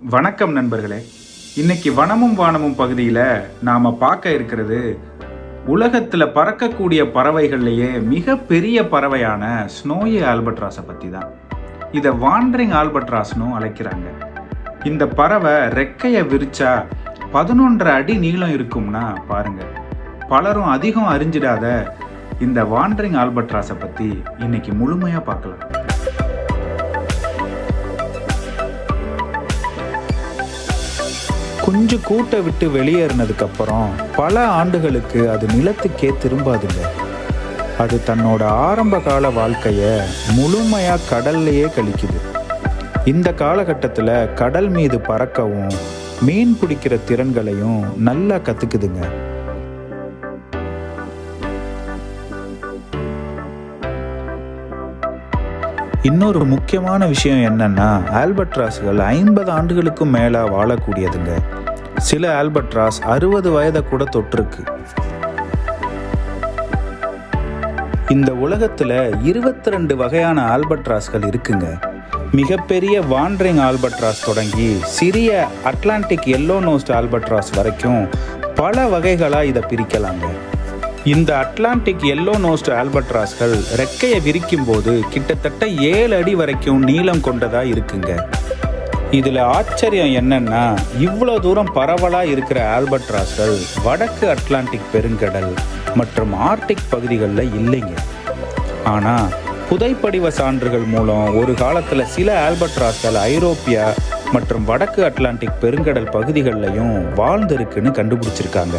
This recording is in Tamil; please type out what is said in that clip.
வணக்கம் நண்பர்களே. இன்னைக்கு வனமும் வானமும் பகுதியில் நாம் பார்க்க இருக்கிறது உலகத்தில் பறக்கக்கூடிய பறவைகள்லேயே மிக பெரிய பறவையான ஸ்னோயி ஆல்பட்ராஸை பற்றி தான் இதை வாண்டரிங் ஆல்பட்ராஸ்னும் அழைக்கிறாங்க. இந்த பறவை ரெக்கையை விரிச்சா பதினொன்றரை அடி நீளம் இருக்கும்னா பாருங்க. பலரும் அதிகம் அறிஞ்சிடாத இந்த வாண்டரிங் ஆல்பட்ராஸை பற்றி இன்னைக்கு முழுமையாக பார்க்கலாம். குஞ்சு கூட்டை விட்டு வெளியேறினதுக்கு அப்புறம் பல ஆண்டுகளுக்கு அது நிலத்துக்கே திரும்பாதுங்க. அது தன்னோட ஆரம்ப கால வாழ்க்கையை முழுமையாக கடல்லையே கழிக்குது. இந்த காலகட்டத்தில் கடல் மீது பறக்கவும் மீன் பிடிக்கிற திறன்களையும் நல்லா கற்றுக்குதுங்க இன்னொரு முக்கியமான விஷயம் என்னன்னா ஆல்பட்ராஸ்கள் ஐம்பது ஆண்டுகளுக்கும் மேலே வாழக்கூடியதுங்க. சில ஆல்பட்ராஸ் அறுபது வயதை கூட தொற்றுருக்கு. இந்த உலகத்தில் இருபத்தி ரெண்டு வகையான ஆல்பட்ராஸ்கள் இருக்குங்க. மிகப்பெரிய வாண்டரிங் ஆல்பட்ராஸ் தொடங்கி சிறிய அட்லாண்டிக் எல்லோ நோஸ்ட் ஆல்பட்ராஸ் வரைக்கும் பல வகைகளாக இதை பிரிக்கலாங்க. இந்த அட்லாண்டிக் எல்லோ நோஸ்ட் ஆல்பட்ராஸ்கள் ரெக்கையை விரிக்கும் போது கிட்டத்தட்ட ஏழு அடி வரைக்கும் நீளம் கொண்டதா இருக்குங்க. இதில் ஆச்சரியம் என்னன்னா இவ்வளோ தூரம் பரவலாக இருக்கிற ஆல்பட்ராஸ்கள் வடக்கு அட்லாண்டிக் பெருங்கடல் மற்றும் ஆர்டிக் பகுதிகளில் இல்லைங்க. ஆனால் புதைப்படிவ சான்றுகள் மூலம் ஒரு காலத்தில் சில ஆல்பட்ராஸ்கள் ஐரோப்பியா மற்றும் வடக்கு அட்லாண்டிக் பெருங்கடல் பகுதிகளிலையும் வாழ்ந்திருக்குன்னு கண்டுபிடிச்சிருக்காங்க.